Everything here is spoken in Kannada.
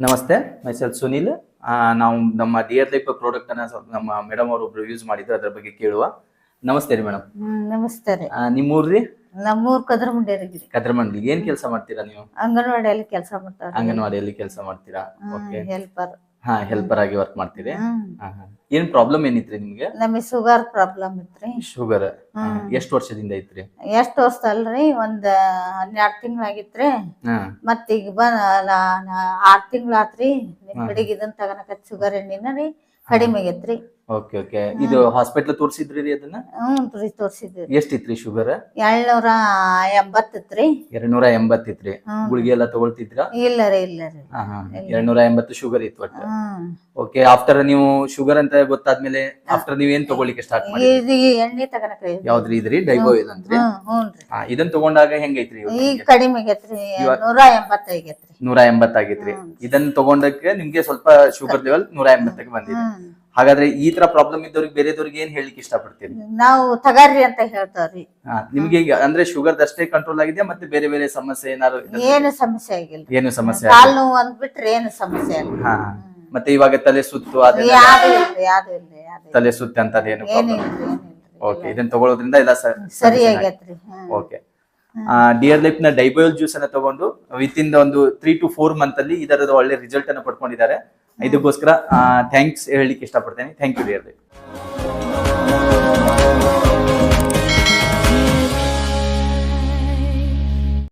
ನಮಸ್ತೆ ಮೈಸೆಲ್ ಸುನಿಲ್. ನಾವು ನಮ್ಮ ಡಿಯರ್ ಲೈಫ್ ಪ್ರಾಡಕ್ಟ್ ಅನ್ನ ಸ್ವಲ್ಪ ನಮ್ಮ ಮೇಡಮ್ ಅವರು ಒಬ್ರು ಯೂಸ್ ಮಾಡಿದ್ರು ಅದ್ರ ಬಗ್ಗೆ ಕೇಳುವ. ನಮಸ್ತೆ ರೀ ಮೇಡಮ್ ನಮಸ್ತೆ ರೀ. ನಿಮ್ಮ ಊರ್ರಿ ನಮ್ಮೂರ್ ಕದ್ರಮಂಡಿ ಕದ್ರಮಂಡಿ ಏನ್ ಕೆಲಸ ಮಾಡ್ತೀರಾ ನೀವು? ಅಂಗನವಾಡಿಯಲ್ಲಿ ಕೆಲಸ ಮಾಡ್ತಾರೆ ಅಂಗನವಾಡಿಯಲ್ಲಿ ಕೆಲಸ ಮಾಡ್ತೀರಾ? ಓಕೆ ಹೆಲ್ಪರ್ ಹಾ ಹೆಲ್ಪರ್ ಆಗಿ ವರ್ಕ್ ಮಾಡ್ತೀರಿ? ಹ್ಮ್. ಹಾ, ಹಾ. ಏನ್ ಪ್ರಾಬ್ಲಮ್ ಏನಿತ್ರಿ ನಿಮ್ಗೆ? ನಮಗೆ ಶುಗರ್ ಪ್ರಾಬ್ಲಮ್ ಇತ್ರಿ. ಶುಗರ್ ಹ್ಮ್. ಎಷ್ಟು ವರ್ಷದಿಂದ ಐತ್ರಿ? ಎಷ್ಟ್ ವರ್ಷ ಅಲ್ರಿ ಒಂದ್ ಹನ್ನೆರಡ್ ತಿಂಗಳಾಗಿತ್ರಿ. ಹಾ. ಮತ್ತೀಗ ಈಗ ಆರ್ ತಿಂಗಳಾತ್ರಿ. ನಿಮ್ ಕಡೆಗೆ ಇದನ್ ತಗನಕ ಶುಗರ್ ಎಣ್ಣಿನ ರೀ ಕಡಿಮೆ ಆಗೈತ್ರಿ. Okay okay. ಇದು ಹಾಸ್ಪಿಟಲ್ ತೋರ್ಸಿದ್ರಿ ರೀ ಅದನ್ನ? ಹ್ಞೂ ರೀ ತೋರ್ಸಿದ್ವಿ ಎಷ್ಟಿತ್ರಿ ಶುಗರ್ ಏಳ್ನೂರ ಎಂಬತ್ತಿತ್ರಿ ಎರಡ್ನೂರ ಎಂಬತ್ತಿತ್ರಿ ಹ್ಮ್. ಗುಳಿಗೆ ಎಲ್ಲ ತಗೊಳ್ತಿದ್ರ? ಇಲ್ಲ ರೀ ಇಲ್ಲ ರೀ. ಹಾ ಹಾ. ಎರಡ್ ನೂರ ಎಂಬತ್ತು ಶುಗರ್ ಇತ್ತು ಒಟ್ಟು. ಓಕೆ ಆಫ್ಟರ್ ನೀವು ಶುಗರ್ ಅಂತ ಗೊತ್ತಾದ್ಮೇಲೆ ಆಫ್ಟರ್ ನೀವ್ ಏನ್ ತಗೊಳ್ಳಿಕ್ಕೆ ಸ್ಟಾರ್ಟ್ ಮಾಡಿ ಇದು ಈ ಎಣ್ಣೆ ತಗನಕ ಯಾವ್ದ್ರಿ ಇದ್ರಿ? ಡೈಗೋ ಇದಂತ್ರಿ? ಹ್ಮ್ ಹ್ಞೂನ್ರಿ ಹಾ, ಇದನ್ ತಗೊಂಡಾಗ ಹೆಂಗೈತ್ರಿ ಈಗ? ಕಡಿಮೆ ಆಗೈತ್ರಿ ನೂರ ನೂರ ಎಂಬತ್ತಾಗೈತ್ರಿ ಇದನ್ನ ತಗೊಂಡಕ್ಕೆ ನಿಮ್ಗೆ ಸ್ವಲ್ಪ ಶುಗರ್ ಲೆವೆಲ್ ನೂರ ಎಂಬತ್ತಕ್ಕೆ ಬಂದಿದೆ. ಹ್ಮ್. ಹಾಗಾದ್ರೆ ಈ ತರ ಪ್ರಾಬ್ಲಮ್ ಇದ್ದವ್ರಿಗೆ ಬೇರೆದವ್ರಿಗೆ ಏನ್ ಹೇಳಿಕ್ಕೆ ಇಷ್ಟಪಡ್ತೀರಿ? ನಾವು ತಗಾರ್ರಿ ಅಂತ ಹೇಳ್ತಾವ್ರಿ. ಹಾ, ನಿಮ್ಗೆ ಈಗ ಅಂದ್ರೆ ಶುಗರ್ ಅಷ್ಟೇ ಕಂಟ್ರೋಲ್ ಆಗಿದೆ ಮತ್ತೆ ಬೇರೆ ಬೇರೆ ಸಮಸ್ಯೆ ಏನಾದ್ರು ಏನು ಸಮಸ್ಯೆ ಆಗಿಲ್ಲ. ಏನು ಸಮಸ್ಯೆ ಕಾಲ್ ನೋವು ಅಂದ್ಬಿಟ್ರೆ ಏನು ಸಮಸ್ಯೆ ಇಲ್ಲ. ಹಾ. ಮತ್ತೆ ಇವಾಗ ತಲೆ ಸುತ್ತು ಅದೆಲ್ಲ ಯಾವ್ದು ಇಲ್ರಿ ಯಾವ್ದು ಇಲ್ರಿ ಯಾವ್ದು ತಲೆ ಸುತ್ತೆ ಅಂತದೇನು ಏನು ಓಕೆ ಇದನ್ನ ತಗೊಳ್ಳೋದ್ರಿಂದ ಎಲ್ಲ ಸರ್ ಸರಿ ಆಗೈತ್ರಿ. ಹ್ಮ್. ಓಕೆ ಡಿಯರ್ ಲೈಫ್ನ ಡೈಬಯೋಲ್ ಜ್ಯೂಸ್ ಅನ್ನ ತಗೊಂಡು ವಿತ್ ಇನ್ ಒಂದು ತ್ರೀ ಟು ಫೋರ್ ಮಂತ್ ಅಲ್ಲಿ ಇದರ ಒಳ್ಳೆ ರಿಸಲ್ಟ್ ಅನ್ನ ಪಡ್ಕೊಂಡಿದ್ದಾರೆ. ಇದಕ್ಕೋಸ್ಕರ ಥ್ಯಾಂಕ್ಸ್ ಹೇಳಲಿಕ್ಕೆ ಇಷ್ಟಪಡ್ತೇನೆ. Thank you dear life